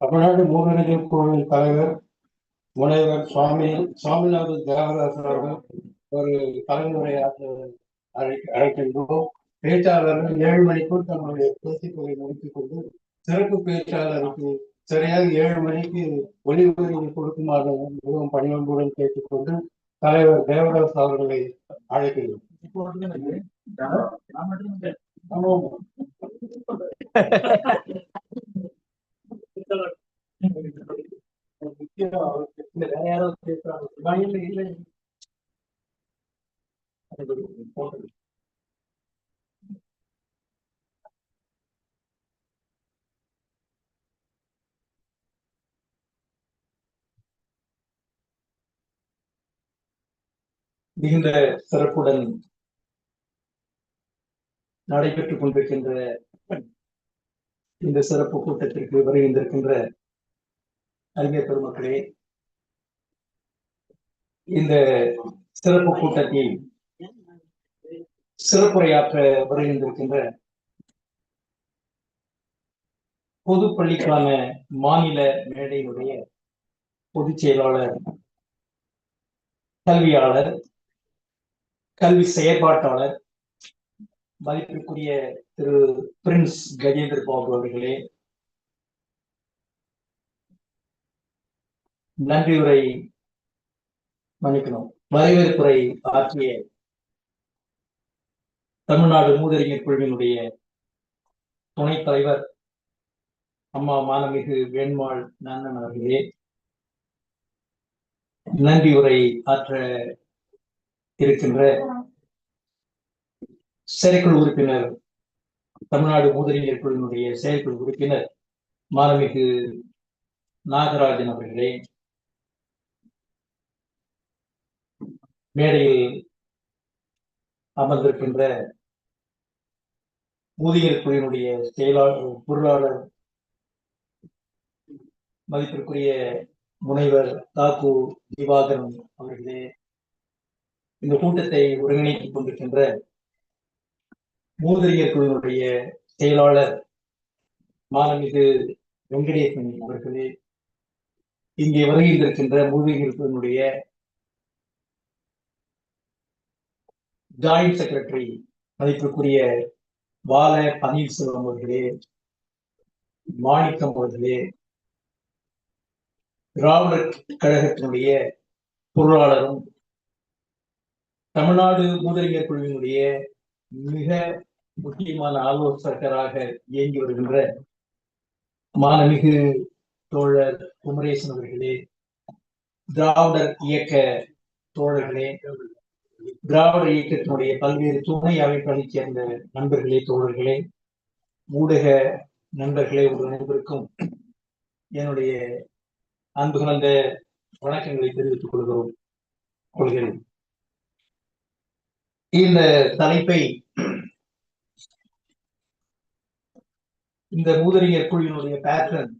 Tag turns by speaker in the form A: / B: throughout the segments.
A: தமிழ்நாடு மூவரஞ்சர் கோவில் தலைவர் முனைவர் சுவாமி சுவாமிநாத தியாகராசன் அவர்கள் ஒரு தலைமுறையாக அழை அழைக்கின்றோம். பேச்சாளர்கள் ஏழு மணிக்குள் தங்களுடைய பேச்சுக்களை முடித்துக் கொண்டு சிறப்பு பேச்சாளருக்கு சரியாக ஏழு மணிக்கு ஒளிபரப்பு கொடுக்குமாறு மிகவும் பணிவன்புடன் கேட்டுக்கொண்டு தலைவர் தேவதாஸ் அவர்களை அழைக்கிறோம் ஆமாம். பேசுறாங்க இல்லை மிகுந்த சிறப்புடன் நடைபெற்றுக் கொண்டிருக்கின்ற இந்த சிறப்பு கூட்டத்திற்கு வருகின்றிருக்கின்ற அறிஞர் பெருமக்களே இந்த சிறப்பு கூட்டத்தில் சிறப்புரையாற்ற வருகின்றிருக்கின்ற பொதுப்பள்ளிக்கான மாநில மேடையினுடைய பொதுச் செயலாளர் கல்வியாளர் கல்வி செயற்பாட்டாளர் மதிப்பிற்குரிய திரு பிரின்ஸ் கஜேந்திர பாபு அவர்களே நன்றியுரை மன்னிக்கணும். வரவேற்புரை ஆற்றிய தமிழ்நாடு மூதறிஞர் குழுவினுடைய துணைத் தலைவர் அம்மா மானமிகு வேண்மாள் நன்னன் அவர்களே நன்றியுரை ஆற்ற இருக்கின்ற செயற்குழு உறுப்பினர் தமிழ்நாடு மூதறிஞர் குழுவினுடைய செயற்குழு உறுப்பினர் மானமிகு நாகராஜன் அவர்களே மேடையில் அமர்ந்திருக்கின்ற ஊதியர் குழுவினுடைய செயலாளர் பொருளாளர் மதிப்பிற்குரிய முனைவர் தாக்கு திவாகரன் அவர்களே இந்த கூட்டத்தை ஒருங்கிணைத்துக் கொண்டிருக்கின்ற மூதறிஞர் குழுவினுடைய செயலாளர் மானமிகு வெங்கடேசன் அவர்களே இங்கே வருகின்றிருக்கின்ற மூதறிஞர் குழுவினுடைய ஜாயிண்ட் செக்ரட்டரி மதிப்பிற்குரிய பால பன்னீர்செல்வம் அவர்களே மாணிக்கம் அவர்களே திராவிடர் கழகத்தினுடைய பொருளாளரும் தமிழ்நாடு மூதறிஞர் குழுவினுடைய மிக முக்கியமான ஆலோசகராக இயங்கி வருகின்ற மாணமிகு தோழர் குமரேசன் அவர்களே திராவிடர் இயக்க தோழர்களே திராவிட இயக்கத்தினுடைய பல்வேறு துணை அமைப்புகளைச் சேர்ந்த நண்பர்களே தோழர்களே ஊடக நண்பர்களே ஒரு நண்பருக்கும் என்னுடைய அன்பு கலந்த வணக்கங்களை தெரிவித்துக் கொள்கிறோம் கொள்கிறேன். இந்த தலைப்பை இந்த மூதறிஞர் குழுவினுடைய பேட்டர்ன்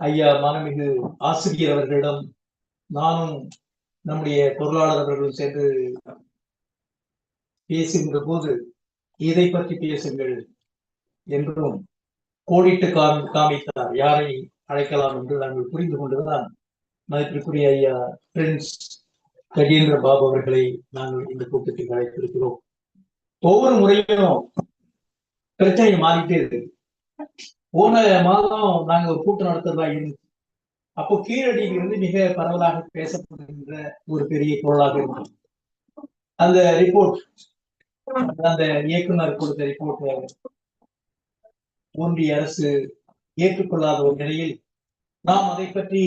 A: ஐயா மானமிகு ஆசிரியர் அவர்களிடம் நானும் நம்முடைய பொருளாளர் அவர்களும் சேர்ந்து பேசுகின்ற போது இதை பற்றி பேசுங்கள் என்றும் கோடிட்டு காமி காமித்தார். யாரை அழைக்கலாம் என்று நாங்கள் புரிந்து கொண்டுதான் மதிப்பிற்குரிய ஐயா பிரின்ஸ் கஜேந்திர பாபு அவர்களை நாங்கள் இந்த கூட்டத்துக்கு அழைத்திருக்கிறோம். ஒவ்வொரு முறையும் பிரச்சனை மாறிட்டே இருக்கு. போன மாதம் நாங்க ஒரு கூட்டம் நடத்துறதா இருந்துச்சு. அப்போ கீழடியில் இருந்து மிக பரவலாக பேசப்படுகின்ற ஒரு பெரிய பொருளாக இருந்தது. அந்த ரிப்போர்ட் அந்த இயக்குனர் கொடுத்த ரிப்போர்ட் ஒன்றிய அரசு ஏற்றுக்கொள்ளாத ஒரு நிலையில் நாம் அதை பற்றி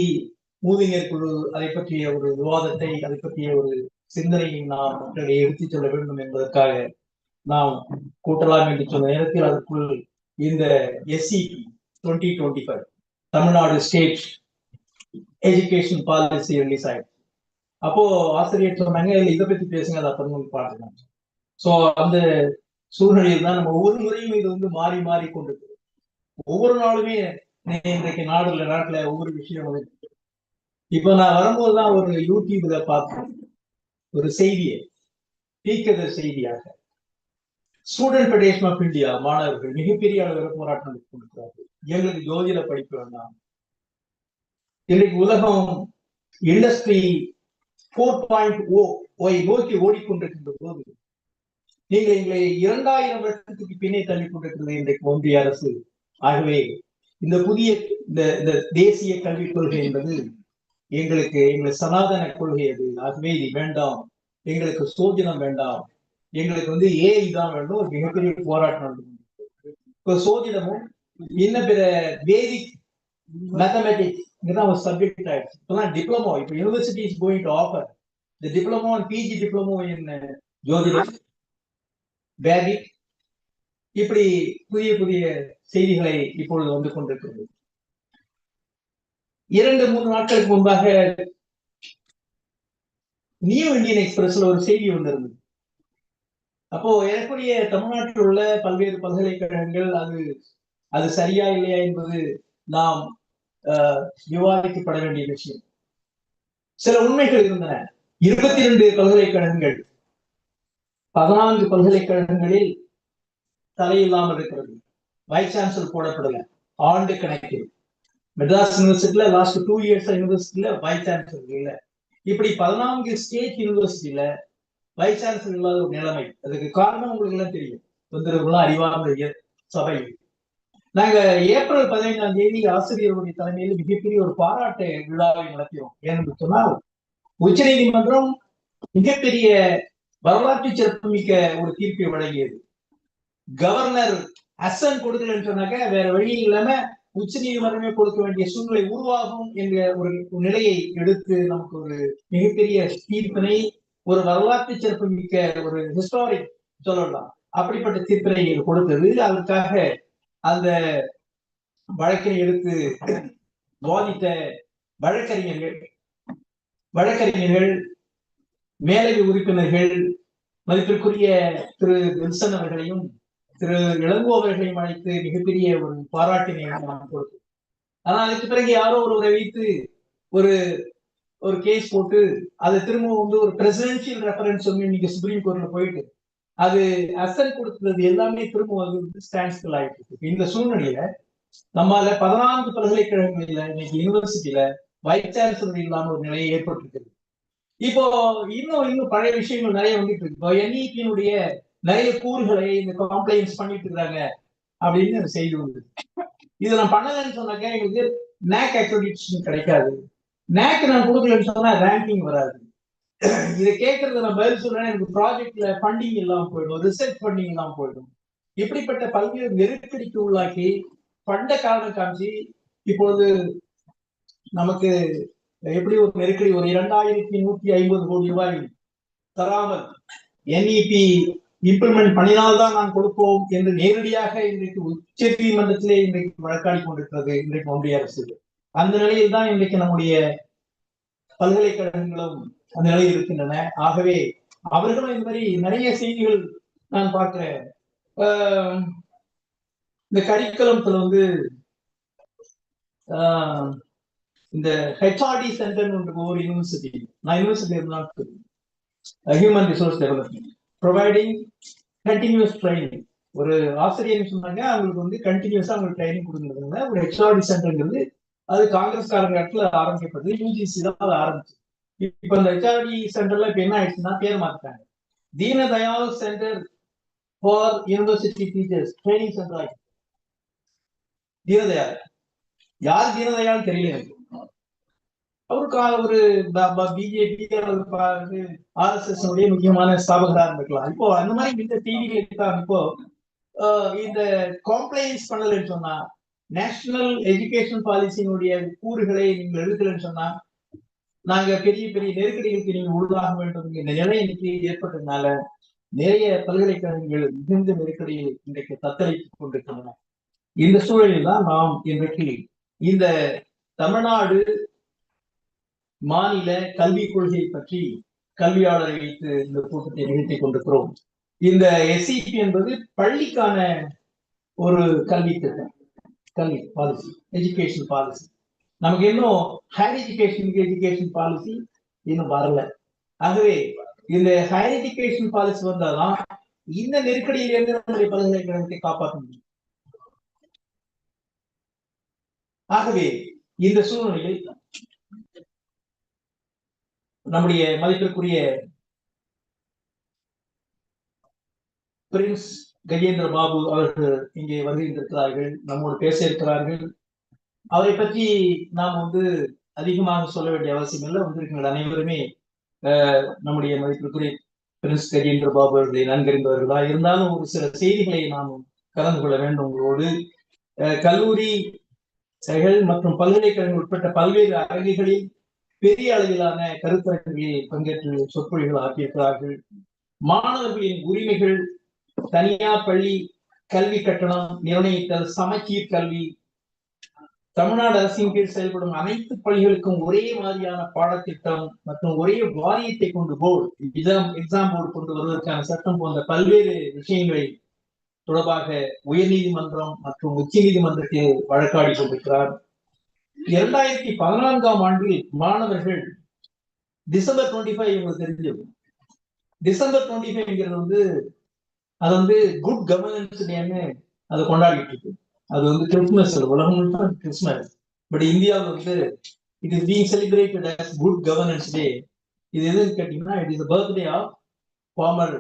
A: ஊதியர் குழு அதை பற்றிய ஒரு விவாதத்தை அதை பற்றிய ஒரு சிந்தனையை நாம் மக்களிடையே எடுத்துச் சொல்ல வேண்டும் என்பதற்காக நாம் கூட்டலாம் என்று சொன்ன நேரத்தில் அதற்குள் இந்த SCP twenty twenty five Tamil Nadu state education policy release ஆயிடுச்சு அப்போ ஆசிரியர் சொன்னாங்க இல்லை இதை பத்தி பேசுங்க அதை அப்புறம் பாருங்க ஸோ அந்த சூழ்நிலையில் தான் நம்ம ஒவ்வொரு முறையும் இது வந்து மாறி மாறி கொண்டு ஒவ்வொரு நாளுமே இன்றைக்கு நாடுல நாட்டுல ஒவ்வொரு விஷயம் வந்து இப்ப நான் வரும்போதுதான் ஒரு யூடியூப்ல பார்த்தேன். ஒரு செய்தியை. தீக்கத செய்தியாக. ஸ்டூடெண்ட் ஃபெடரேஷன் ஆஃப் இந்தியா மாணவர்கள் மிகப்பெரிய அளவில் போராட்டம் கொடுக்கிறார்கள் எங்களுக்கு ஜோதிட படிப்பு வேண்டாம். இன்றைக்கு உலகம் industry four point O Y நோக்கி ஓடிக்கொண்டிருக்கின்ற போது நீங்கள் எங்களை இரண்டாயிரம் வருஷத்துக்கு பின்னே தள்ளி கொண்டிருக்கிறது இன்றைக்கு ஒன்றிய அரசு. ஆகவே இந்த புதிய இந்த இந்த தேசிய கல்விக் கொள்கை என்பது எங்களுக்கு எங்களுக்கு சனாதன கொள்கை அது. ஆகவே வேண்டாம். எங்களுக்கு சோதிடம் வேண்டாம். எங்களுக்கு வந்து ஏஐ தான் வேண்டும். ஒரு மிகப்பெரிய போராட்டம் நடந்து இப்போ சோதிடமும் இன்னும் பிற வேதிக் மேத்தமெட்டிக்ஸ் இதுதான் ஒரு சப்ஜெக்ட் ஆயிடுச்சு. இப்பெல்லாம் டிப்ளமோ இப்போ university is going to offer இந்த diploma and PG diploma in ஜோதிடம் வேதிக் இப்படி புதிய புதிய செய்திகளை இப்பொழுது வந்து கொண்டிருக்கிறது. இரண்டு மூன்று நாட்களுக்கு முன்பாக நியூ இந்தியன் எக்ஸ்பிரஸ்ல ஒரு செய்தி வந்திருந்தது அப்போ ஏற்கனவே தமிழ்நாட்டில் உள்ள பல்வேறு பல்கலைக்கழகங்கள் அது அது சரியா இல்லையா என்பது நாம் விவாதிக்கப்பட வேண்டிய விஷயம். சில உண்மைகள் இருந்தன. இருபத்தி இரண்டு பல்கலைக்கழகங்கள் பதினான்கு பல்கலைக்கழகங்களில் தலையில்லாமல் இருக்கிறது. வைஸ் சான்சலர் போடப்படல. ஆண்டு கணக்கில். மெட்ராஸ் யூனிவர்சிட்டியில லாஸ்ட் டூ இயர்ஸ் யூனிவர்சிட்டியில வைஸ் சான்சலர் இல்ல. இப்படி பதினான்கு ஸ்டேட் யூனிவர்சிட்டியில வைஸ் சான்சலர் இல்லாத ஒரு நிலைமை. அதுக்கு காரணம் உங்களுக்கு எல்லாம் தெரியும். தொந்தரவுலாம் அறிவார்ந்த சபை. நாங்க ஏப்ரல் பதினைந்தாம் தேதி ஆசிரியருடைய தலைமையில் மிகப்பெரிய ஒரு பாராட்டு விழாவை நடத்தினோம். ஏன்னு சொன்னால் உச்ச நீதிமன்றம் மிகப்பெரிய வரலாற்று சிறப்புமிக்க ஒரு தீர்ப்பை வழங்கியது. கவர்னர் அசன் கொடுக்கலன்னு சொன்னாக்க வேற வழி இல்லாம உச்ச நீதிமன்றமே கொடுக்க வேண்டிய சூழ்நிலை உருவாகும் என்ற ஒரு நிலையை எடுத்து நமக்கு ஒரு மிகப்பெரிய தீர்ப்பினை ஒரு வரலாற்று சிறப்பு மிக்க ஒரு ஹிஸ்டாரிக் சொல்லலாம். அப்படிப்பட்ட தீர்ப்பினை கொடுத்தது. அதற்காக அந்த வழக்கினை எடுத்து வாதித்த வழக்கறிஞர்கள் வழக்கறிஞர்கள் மேலவை உறுப்பினர்கள் மதிப்பிற்குரிய திரு வில்சன் அவர்களையும் திரு இளங்கோ அவர்களையும் அழைத்து மிகப்பெரிய ஒரு பாராட்டினை நாம் கொடுத்தோம் ஆனா அதுக்கு பிறகு யாரோ ஒருவரை வைத்து ஒரு ஒரு கேஸ் போட்டு அதை திரும்ப வந்து ஒரு பிரசிடென்சியல் ரெஃபரன்ஸ் வந்து இன்னைக்கு சுப்ரீம் கோர்ட்ல போயிட்டு அது அசல் கொடுத்தது எல்லாமே திரும்ப வந்து ஸ்டாண்ட்ஸ்டில் ஆயிட்டு இருக்கு. இந்த சூழ்நிலையில நம்மால பதினான்கு பல்கலைக்கழகங்கள்ல இன்னைக்கு யூனிவர்சிட்டியில வைஸ் சான்சலர் இல்லாம ஒரு நிலையை ஏற்பட்டிருக்குது. இப்போ இன்னும் இன்னும் பழைய விஷயங்கள் நிறைய வந்துட்டு இருக்கு. இப்போ என்இபியினுடைய நிறைய கூறுகளை இந்த கம்ப்ளைண்ட்ஸ் பண்ணிட்டு இருக்காங்க அப்படின்னு செய்தி வந்து இதை நான் பண்ணலன்னு சொன்னாக்க எங்களுக்கு நேக் அக்ரெடிட்டேஷன் கிடைக்காது. நேக் நான் கொடுக்கலன்னு சொன்னா ரேங்கிங் வராது. இதை கேட்கறது நான் பதில் சொல்றேன். எனக்கு ப்ராஜெக்ட்ல ஃபண்டிங் இல்லாமல் போயிடும். ரிசர்ச் ஃபண்டிங் இல்லாமல் போயிடும். இப்படிப்பட்ட பல்வேறு நெருக்கடிக்கு உள்ளாக்கி பண்ட காரணம் காமிச்சு இப்பொழுது நமக்கு எப்படி ஒரு நெருக்கடி? ஒரு இரண்டாயிரத்தி நூத்தி ஐம்பது கோடி ரூபாய் தராமல் என்இபி இம்ப்ளிமெண்ட் பண்ணினால்தான் நான் கொடுப்போம் என்று நேரடியாக இன்றைக்கு உச்ச நீதிமன்றத்திலே இன்றைக்கு வழக்காடி கொண்டிருக்கிறது இன்றைக்கு ஒன்றிய அரசு. அந்த நிலையில் தான் இன்றைக்கு நம்முடைய பல்கலைக்கழகங்களும் அந்த நிலையில் இருக்கின்றன. ஆகவே அவர்களும் இந்த மாதிரி நிறைய செய்திகள் நான் பார்க்கிறேன். இந்த கரிக்குலத்துல வந்து இந்த ஹெச்ஆர்டி சென்டர் ஒரு யூனிவர்சிட்டி நான் யூனிவர்சிட்டி இருந்தாலும் human resource development providing continuous training ஒரு ஆசிரியர் சொன்னாங்க அவங்களுக்கு வந்து கண்டினியூஸா அவங்களுக்கு ட்ரைனிங் கொடுத்துருந்தாங்க ஒரு ஹெச்ஆர்டி சென்டர்ங்கிறது அது காங்கிரஸ் காலகட்டத்தில் ஆரம்பிக்கப்பட்டது. யூஜிசி தான் அது ஆரம்பிச்சு இப்ப இந்த ஹெச்ஆர்டி சென்டர்ல இப்ப என்ன ஆயிடுச்சுன்னா பேர் மாத்திட்டாங்க. Deendayal centre for university teachers training centre ஆயிடுச்சு. தீனதயாள். யார் தீனதயாள் தெரியல எனக்கு. அவருக்கு ஒரு பிஜேபி ஆர்எஸ்எஸ் உடைய முக்கியமான ஸ்தாபகரா இருந்திருக்கலாம். இப்போ அந்த மாதிரி இந்த டிவிகளுக்கு தான் இப்போ இந்த காம்ப்ளைன்ஸ் பண்ணலன்னு சொன்னா நேஷனல் எஜுகேஷன் பாலிசியினுடைய கூறுகளை நீங்கள் எழுதலன்னு சொன்னா நாங்க பெரிய பெரிய நெருக்கடிகளுக்கு நீங்க உள்ளாக வேண்டும் இந்த நிலை இன்னைக்கு ஏற்பட்டதுனால நிறைய பல்கலைக்கழகங்கள் மிகுந்த நெருக்கடியில் இன்றைக்கு தத்தளித்துக் கொண்டிருக்கின்றன. இந்த சூழலில் தான் நாம் இன்றைக்கு இந்த தமிழ்நாடு மாநில கல்விக் கொள்கை பற்றி கல்வியாளரை வைத்து இந்த கூட்டத்தை நிகழ்த்தி கொண்டிருக்கிறோம். இந்த எஸ்சிபி என்பது பள்ளிக்கான ஒரு கல்வி திட்டம். கல்வி பாலிசி எஜுகேஷன் பாலிசி நமக்கு இன்னும் ஹையர் எஜுகேஷன் எஜுகேஷன் பாலிசி இன்னும் வரல. ஆகவே இந்த ஹையர் எஜுகேஷன் பாலிசி வந்தாதான் இந்த நெருக்கடியிலிருந்து நம்முடைய பல்கலைக்கழகத்தை காப்பாற்ற முடியும்? ஆகவே இந்த சூழ்நிலையில் நம்முடைய மதிப்பிற்குரிய பிரின்ஸ் கஜேந்திர பாபு அவர்கள் இங்கே வருகின்றிருக்கிறார்கள் நம்மோடு பேச இருக்கிறார்கள். அவரை பற்றி நாம் வந்து அதிகமாக சொல்ல வேண்டிய அவசியம் இல்லை. வந்திருக்கிற அனைவருமே நம்முடைய மதிப்பிற்குரிய பிரின்ஸ் கஜேந்திர பாபு அவர்களை நன்கறிந்தவர்களா இருந்தாலும் ஒரு சில செய்திகளை நாம் கலந்து கொள்ள வேண்டும் உங்களோடு. கல்லூரி மற்றும் பல்கலைக்கழகம் உட்பட்ட பல்வேறு அரங்குகளில் பெரிய அளவிலான கருத்தரங்களில் பங்கேற்று சொற்பொழிகள் ஆற்றியிருக்கிறார்கள். மாணவர்களின் உரிமைகள் தனியார் பள்ளி கல்வி கட்டணம் நிர்ணயித்தல் சமச்சீர் கல்வி தமிழ்நாடு அரசின் கீழ் செயல்படும் அனைத்து பள்ளிகளுக்கும் ஒரே மாதிரியான பாடத்திட்டம் மற்றும் ஒரே வாரியத்தை கொண்டு போர்டு எக்ஸாம் எக்ஸாம் போர்டு கொண்டு வருவதற்கான சட்டம் போன்ற பல்வேறு விஷயங்களை தொடர்பாக உயர்நீதிமன்றம் மற்றும் உச்ச நீதிமன்றத்தில் வழக்காடி கொண்டிருக்கிறார். இரண்டாயிரத்தி பதினான்காம் ஆண்டில் மாணவர்கள் டிசம்பர் டுவெண்ட்டி ஃபைவ் இவங்களுக்கு தெரிஞ்சது டிசம்பர் டுவெண்ட்டி ஃபைவ்ங்கிறது வந்து அது வந்து குட் கவர்னன்ஸ் டேன்னு அதை கொண்டாடிட்டு இருக்கு. அது வந்து கிறிஸ்துமஸ் உலகம் முழுக்க கிறிஸ்துமஸ் பட் இந்தியாவில் வந்து it is being celebrated as good governance day இது எதுன்னு கேட்டீங்கன்னா it is birthday of former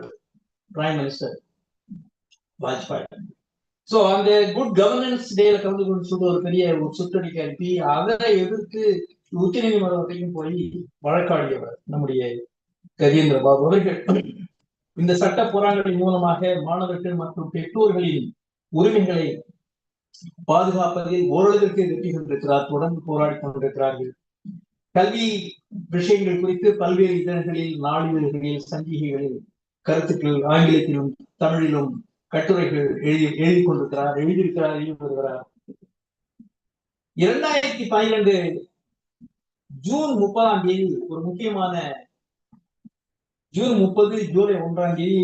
A: prime minister Vajpayee so அந்த குட் கவர்னன்ஸ் டேல கலந்து கொண்டு சொல்லிட்டு ஒரு பெரிய ஒரு சுற்றறிக்கை அனுப்பி அதை எதிர்த்து உச்ச நீதிமன்றத்தையும் போய் வழக்காடியவர் நம்முடைய கஜேந்திர பாபு அவர்கள். இந்த சட்ட போராட்டங்களின் மூலமாக மாணவர்கள் மற்றும் பெற்றோர்களின் உரிமைகளை பாதுகாப்பதில் ஓரளவிற்கு வெற்றி கொண்டிருக்கிறார் தொடர்ந்து போராடி கொண்டிருக்கிறார்கள். கல்வி விஷயங்கள் குறித்து பல்வேறு இதழ்களில் நாளிதழ்களில் சஞ்சிகைகளில் கருத்துக்கள் ஆங்கிலத்திலும் தமிழிலும் கட்டுரைகள் எழுதி எழுதி கொண்டிருக்கிறார் எழுதியிருக்கிறார். எழுதி வருகிறார் இரண்டாயிரத்தி பன்னிரண்டு ஜூன் முப்பதாம் தேதி ஒரு முக்கியமான ஜூன் முப்பது ஜூலை ஒன்றாம் தேதி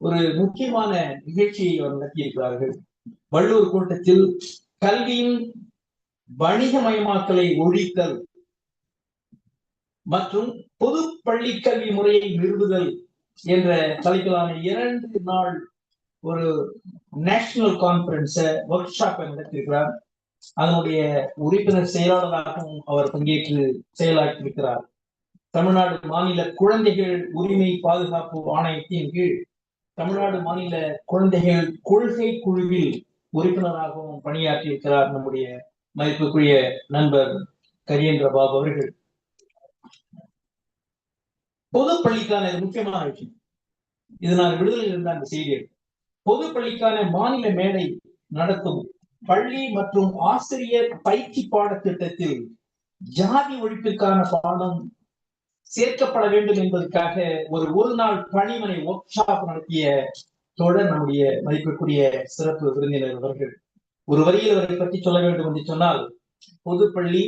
A: ஒரு முக்கியமான நிகழ்ச்சியை அவர் நடத்தியிருக்கிறார்கள். வள்ளூர் கூட்டத்தில் கல்வியின் வணிகமயமாக்கலை ஒழித்தல் மற்றும் பொது பள்ளி கல்வி முறையை நிறுவுதல் என்ற தலைப்பிலான இரண்டு நாள் ஒரு நேஷனல் கான்பரன்ஸ ஒர்க் ஷாப்பை நடத்தியிருக்கிறார். அதனுடைய உறுப்பினர் செயலாளராகவும் அவர் பங்கேற்று செயலாற்றியிருக்கிறார். தமிழ்நாடு மாநில குழந்தைகள் உரிமை பாதுகாப்பு ஆணையத்தின் கீழ் தமிழ்நாடு மாநில குழந்தைகள் கொள்கை குழுவில் உறுப்பினராகவும் பணியாற்றியிருக்கிறார் நம்முடைய மதிப்புக்குரிய நண்பர் கரியேந்திர பாபு அவர்கள். பொது பள்ளிக்கான முக்கியமான விஷயம். இது நான் விடுதலையில் இருந்த அந்த செய்தி பொது பள்ளிக்கான மாநில மேடை நடத்தும் பள்ளி மற்றும் ஆசிரியர் பயிற்சி பாடத்திட்டத்தில் ஜாதி ஒழிப்புக்கான பாடம் சேர்க்கப்பட வேண்டும் என்பதற்காக ஒரு ஒரு நாள் பணிமனை ஒர்க் ஷாப் நடத்திய தொடர் நம்முடைய மதிப்பிற்குரிய சிறப்பு விருந்தினர் அவர்கள். ஒரு வரியில் அவரை பற்றி சொல்ல வேண்டும் என்று சொன்னால் பொதுப்பள்ளி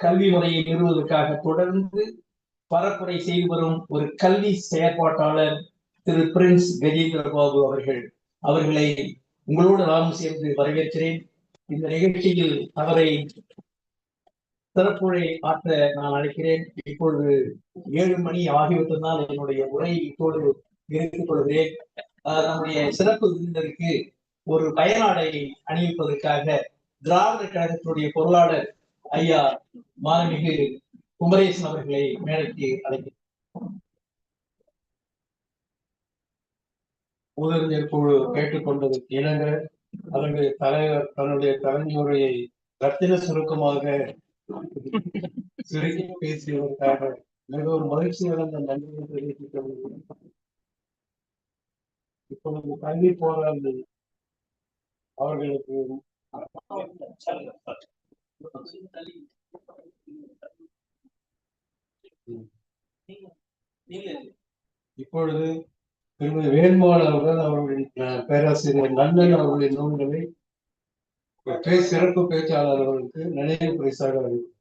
A: கல்வி முறையை நிறுவுவதற்காக தொடர்ந்து பரப்புரை செய்து வரும் ஒரு கல்வி செயற்பாட்டாளர் திரு பிரின்ஸ் கஜேந்திர பாபு அவர்கள் அவர்களை உங்களோடு நானும் சேர்ந்து வரவேற்கிறேன். இந்த நிகழ்ச்சியில் அவரை சிறப்புரை ஆற்ற நான் அழைக்கிறேன். இப்பொழுது ஏழு மணி ஆகிவிட்டதால் என்னுடைய உரை இப்போது நிறுத்திக் கொள்கிறேன். நம்முடைய சிறப்பு விருந்தினருக்கு ஒரு பயனாடை அணிவிப்பதற்காக திராவிட கழகத்தினுடைய பொருளாளர் ஐயா மாணமிகு குமரேசன் அவர்களை மேடைக்கு அழைக்கிறேன். முதலில் குழு கேட்டுக்கொண்டதற்கு இணங்க அதனுடைய தலைவர் தன்னுடைய தலைமுறையை ரத்தின சுருக்கமாக சுருக்கி பேசியதற்காக மிகவும் மகிழ்ச்சி நடந்த நன்றியை தெரிவித்துக் கொள்கிறேன். இப்பொழுது கல்வி போராளி அவர்களுக்கு இப்பொழுது திருமதி வேல்மாள் அவர்கள் அவர்களின் பேராசிரியர் நன்னன் அவர்களின் நூல்களை பே சிறப்பு பேச்சாளர் அவர்களுக்கு நினைவு பரிசாக அறிவித்தார்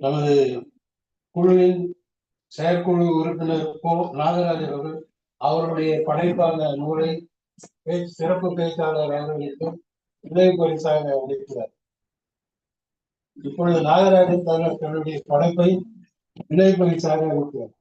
B: நமது குழுவின் செயற்குழு உறுப்பினர் போ நாகராஜ் அவர்கள் அவருடைய படைப்பான நூலை சிறப்பு பேச்சாளர் அவர்களுக்கும் இளைய பரிசாக அளிக்கிறார் இப்பொழுது நாகராஜன் தங்கள் தன்னுடைய படைப்பை இளைய பரிசாக அளிக்கிறார்